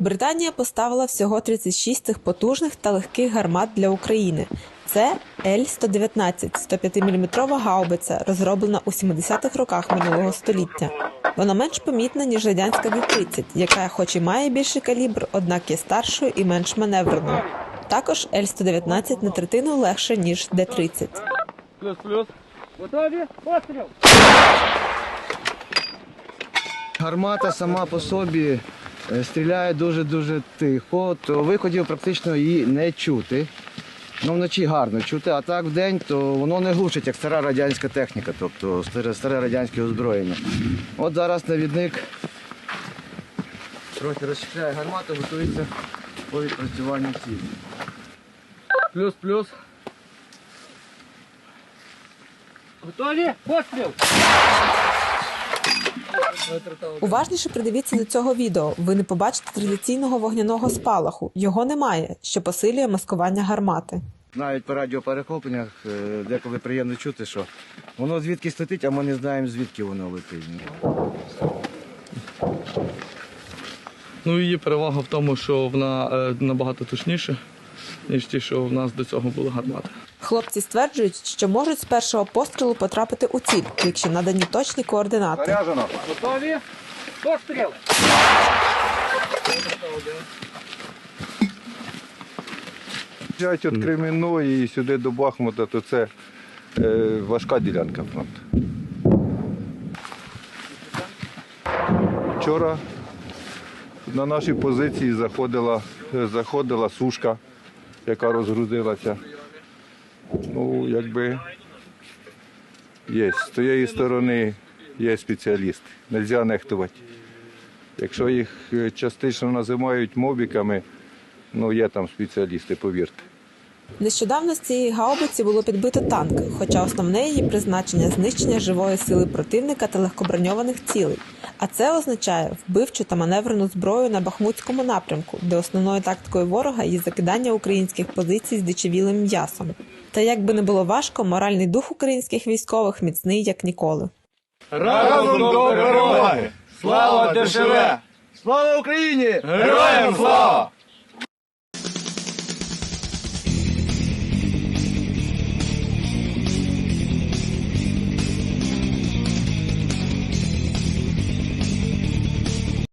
Британія поставила всього 36 цих потужних та легких гармат для України. Це Л-119 105-мм гаубиця, розроблена у 70-х роках минулого століття. Вона менш помітна, ніж радянська Д-30, яка хоч і має більший калібр, однак є старшою і менш маневреною. Також Л-119 на третину легше, ніж Д-30. Плюс, плюс. Готові? Постріл! Гармата сама по собі стріляє дуже-дуже тихо, то виходів практично її не чути. Ну, вночі гарно чути, а так вдень, то воно не глушить, як стара радянська техніка, тобто старе, старе радянське озброєння. От зараз навідник трохи розчіпляє гармату, готується по відпрацюванню цілі. Плюс, плюс. Готові? Постріл! Уважніше придивіться до цього відео. Ви не побачите традиційного вогняного спалаху. Його немає, що посилює маскування гармати. Навіть по радіоперехопленнях е, деколи приємно чути, що воно звідки летить, а ми не знаємо, звідки воно летить. Ну, її перевага в тому, що вона е, набагато точніша, ніж ті, що в нас до цього були гармати. Хлопці стверджують, що можуть з першого пострілу потрапити у ціль, якщо надані точні координати. Готові? Постріл! Взять від Кремінної і сюди до Бахмута, то це е, важка ділянка фронту. Вчора на наші позиції заходила, е, заходила сушка, яка розгрузилася. Ну, якби є. З тієї сторони є спеціалісти. Нельзя нехтувати. Якщо їх е, частично називають мобіками, ну є там спеціалісти, повірте. Нещодавно з цієї гаубиці було підбито танк, хоча основне її призначення знищення живої сили противника та легкоброньованих цілей. А це означає вбивчу та маневрену зброю на Бахмутському напрямку, де основною тактикою ворога є закидання українських позицій з дичавілим м'ясом. Та як би не було важко, моральний дух українських військових міцний як ніколи. Разом до перемоги! Слава ДШВ! Слава Україні! Героям слава!